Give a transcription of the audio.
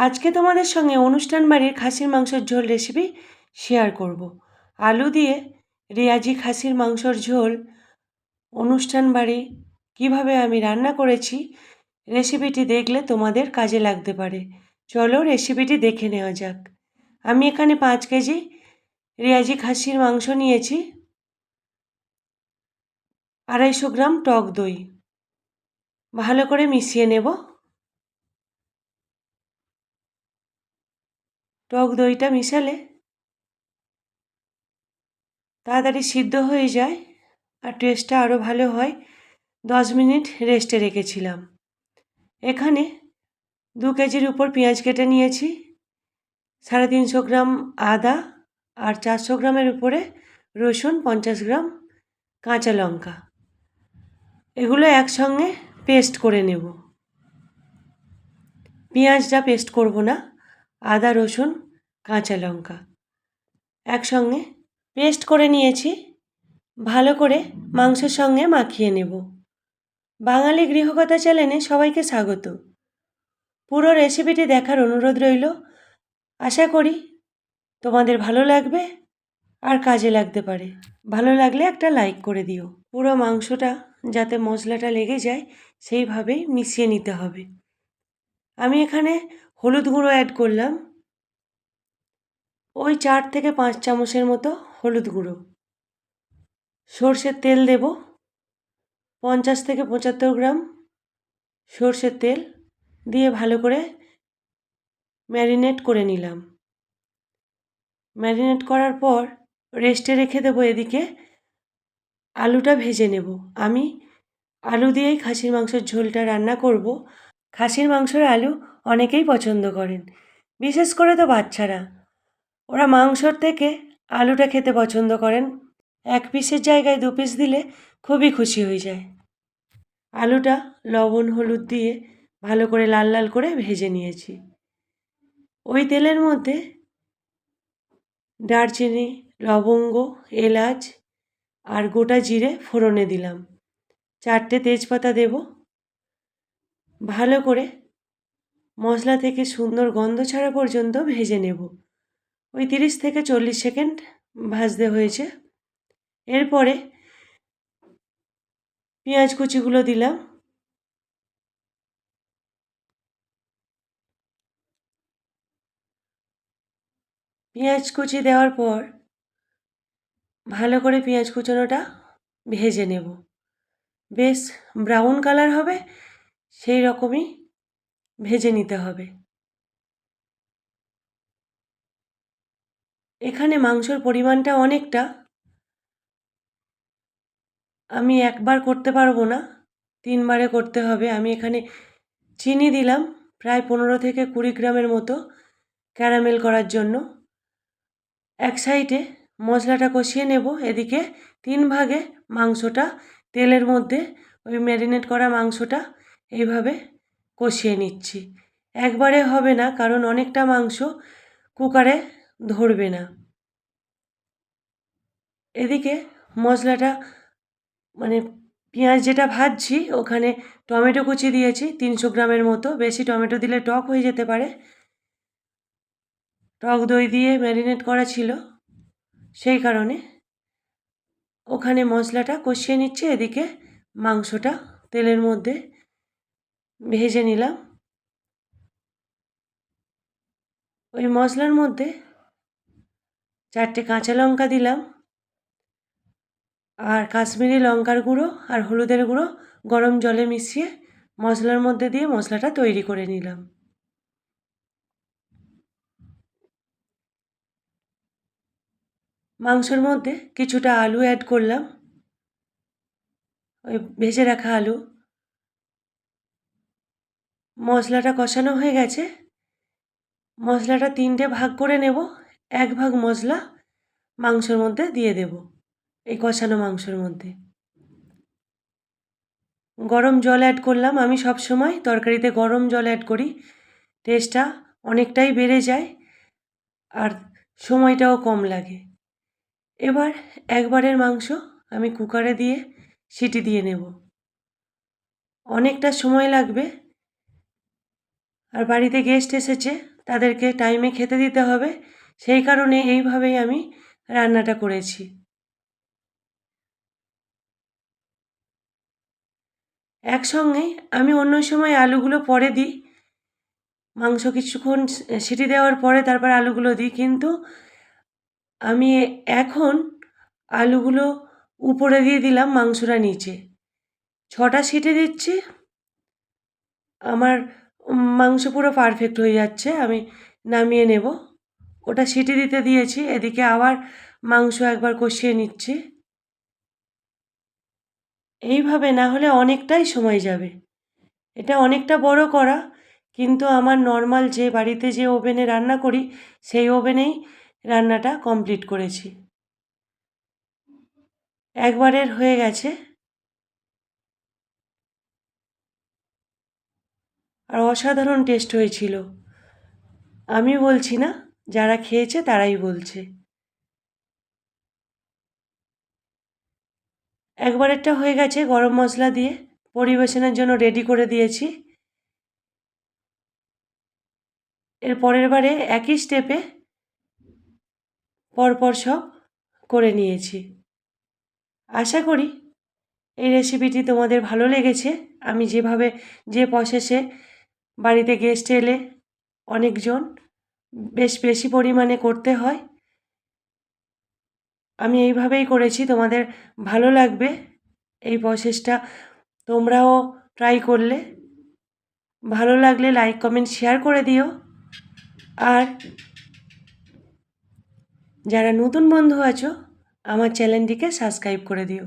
আজকে তোমাদের সঙ্গে অনুষ্ঠান বাড়ির খাসির মাংসের ঝোল রেসিপি শেয়ার করব। আলু দিয়ে রেয়াজি খাসির মাংসর ঝোল, অনুষ্ঠান বাড়ি, কীভাবে আমি রান্না করেছি রেসিপিটি দেখলে তোমাদের কাজে লাগতে পারে। চলো রেসিপিটি দেখে নেওয়া যাক। আমি এখানে পাঁচ কেজি রেয়াজি খাসির মাংস নিয়েছি। আড়াইশো গ্রাম টক দই। ভালো করে মিশিয়ে নেব। টক দইটা মিশালে তাড়াতাড়ি সিদ্ধ হয়ে যায় আর টেস্টটা আরও ভালো হয়। দশ মিনিট রেস্টে রেখেছিলাম। এখানে দু কেজির উপর পেঁয়াজ কেটে নিয়েছি। সাড়ে তিনশো গ্রাম আদা আর চারশো গ্রামের উপরে রসুন, পঞ্চাশ গ্রাম কাঁচা লঙ্কা। এগুলো একসঙ্গে পেস্ট করে নেব। পেঁয়াজটা পেস্ট করব না। আদা, রসুন, কাঁচা লঙ্কা। একসঙ্গে পেস্ট করে নিয়েছি। ভালো করে মাংসের সঙ্গে মাখিয়ে নেব। বাঙালি গৃহকথা চ্যানেলে সবাইকে স্বাগত। পুরো রেসিপিটি দেখার অনুরোধ রইল। আশা করি তোমাদের ভালো লাগবে আর কাজে লাগতে পারে। ভালো লাগলে একটা লাইক করে দিও। পুরো মাংসটা যাতে মশলাটা লেগে যায় সেইভাবেই মিশিয়ে নিতে হবে। আমি এখানে হলুদ গুঁড়ো অ্যাড করলাম। ওই চার থেকে পাঁচ চামচের মতো হলুদ গুঁড়ো। সর্ষের তেল দেব। পঞ্চাশ থেকে পঁচাত্তর গ্রাম সর্ষের তেল দিয়ে ভালো করে ম্যারিনেট করে নিলাম। ম্যারিনেট করার পর রেস্টে রেখে দেবো এদিকে। আলুটা ভেজে নেব। আমি আলু দিয়েই খাসির মাংসের ঝোলটা রান্না করব। খাসির মাংসের আলু অনেকেই পছন্দ করেন। বিশেষ করে তো বাচ্চারা। ওরা মাংসর থেকে আলুটা খেতে পছন্দ করেন। এক পিসের জায়গায় দু পিস দিলে খুবই খুশি হয়ে যায়। আলুটা লবণ, হলুদ দিয়ে ভালো করে লাল লাল করে ভেজে নিয়েছি। ওই তেলের মধ্যে দারচিনি, লবঙ্গ, এলাচ আর গোটা জিরে ফোড়নে দিলাম। চারটে তেজপাতা দেব। ভালো করে মশলা থেকে সুন্দর গন্ধ ছাড়া পর্যন্ত ভেজে নেব। ওই তিরিশ থেকে চল্লিশ সেকেন্ড ভাজতে হয়েছে। এরপরে পেঁয়াজ কুচিগুলো দিলাম। পেঁয়াজ কুচি দেওয়ার পর ভালো করে পেঁয়াজ কুচোনোটা ভেজে নেব। বেশ ব্রাউন কালার হবে, সেই রকমই ভেজে নিতে হবে। এখানে মাংসর পরিমাণটা অনেকটা। আমি একবার করতে পারব না, তিনবারে করতে হবে। আমি এখানে চিনি দিলাম প্রায় পনেরো থেকে কুড়ি গ্রামের মতো ক্যারামেল করার জন্য। এক সাইডে মশলাটা কষিয়ে নেব, এদিকে তিন ভাগে মাংসটা তেলের মধ্যে, ওই ম্যারিনেট করা মাংসটা এইভাবে কষিয়ে নিচ্ছি। একবারে হবে না, কারণ অনেকটা মাংস কুকারে ধরবে না। এদিকে মশলাটা মানে পেঁয়াজ যেটা ভাজছি, ওখানে টমেটো কুচি দিয়েছি, তিনশো গ্রামের মতো। বেশি টমেটো দিলে টক হয়ে যেতে পারে। টক দই দিয়ে ম্যারিনেট করা ছিল, সেই কারণে ওখানে মশলাটা কষিয়ে নিচ্ছে। এদিকে মাংসটা তেলের মধ্যে ভেজে নিলাম। ওই মশলার মধ্যে চারটে কাঁচা লঙ্কা দিলাম আর কাশ্মীরি লঙ্কার গুঁড়ো আর হলুদের গুঁড়ো গরম জলে মিশিয়ে মশলার মধ্যে দিয়ে মশলাটা তৈরি করে নিলাম। মাংসর মধ্যে কিছুটা আলু অ্যাড করলাম। ওই ভেজে রাখা আলু। মশলাটা কষানো হয়ে গেছে। মশলাটা তিনটে ভাগ করে নেব। এক ভাগ মশলা মাংসর মধ্যে দিয়ে দেব, এই কষানো মাংসর মধ্যে। গরম জল অ্যাড করলাম। আমি সব সময় তরকারিতে গরম জল অ্যাড করি। টেস্টটা অনেকটাই বেড়ে যায় আর সময়টাও কম লাগে। এবার একবারের মাংস আমি কুকারে দিয়ে সিটি দিয়ে নেব। অনেকটা সময় লাগবে। আর বাড়িতে গেস্ট এসেছে, তাদেরকে টাইমে খেতে দিতে হবে। সেই কারণে এইভাবেই আমি রান্নাটা করেছি। একসঙ্গেই আমি অন্য সময় আলুগুলো পরে দিই। মাংস কিছুক্ষণ সিটি দেওয়ার পরে তারপর আলুগুলো দিই। কিন্তু আমি এখন আলুগুলো উপরে দিয়ে দিলাম মাংসটা নিচে। ছটা সিটি দিচ্ছি। আমার মাংস পুরো পারফেক্ট হয়ে যাচ্ছে, আমি নামিয়ে নেব। ওটা সিটি দিতে দিয়েছি, এদিকে আবার মাংস একবার কষিয়ে নিচ্ছি। এইভাবে না হলে অনেকটাই সময় যাবে। এটা অনেকটা বড় করা কিন্তু আমার নর্মাল যে বাড়িতে যে ওভেনে রান্না করি, সেই ওভেনেই রান্নাটা কমপ্লিট করেছি। একবারের হয়ে গেছে। আর অসাধারণ টেস্ট হয়েছিল। আমি বলছি না, যারা খেয়েছে তারাই বলছে। একবারেরটা হয়ে গেছে গরম মশলা দিয়ে, পরিবেশনের জন্য রেডি করে দিয়েছি। এর পরের বারে একই স্টেপে পরপর সব করে নিয়েছি। আশা করি এই রেসিপিটি তোমাদের ভালো লেগেছে। আমি যেভাবে, যে প্রসেসে বাড়িতে গেস্ট এলে অনেকজন, বেশ বেশি পরিমাণে করতে হয়। আমি এইভাবেই করেছি, তোমাদের ভালো লাগবে এই প্রসেসটা তোমরাও ট্রাই করলে। ভালো লাগলে লাইক কমেন্ট শেয়ার করে দিও। আর যারা নতুন বন্ধু আছো, আমার চ্যানেলটিকে সাবস্ক্রাইব করে দিও।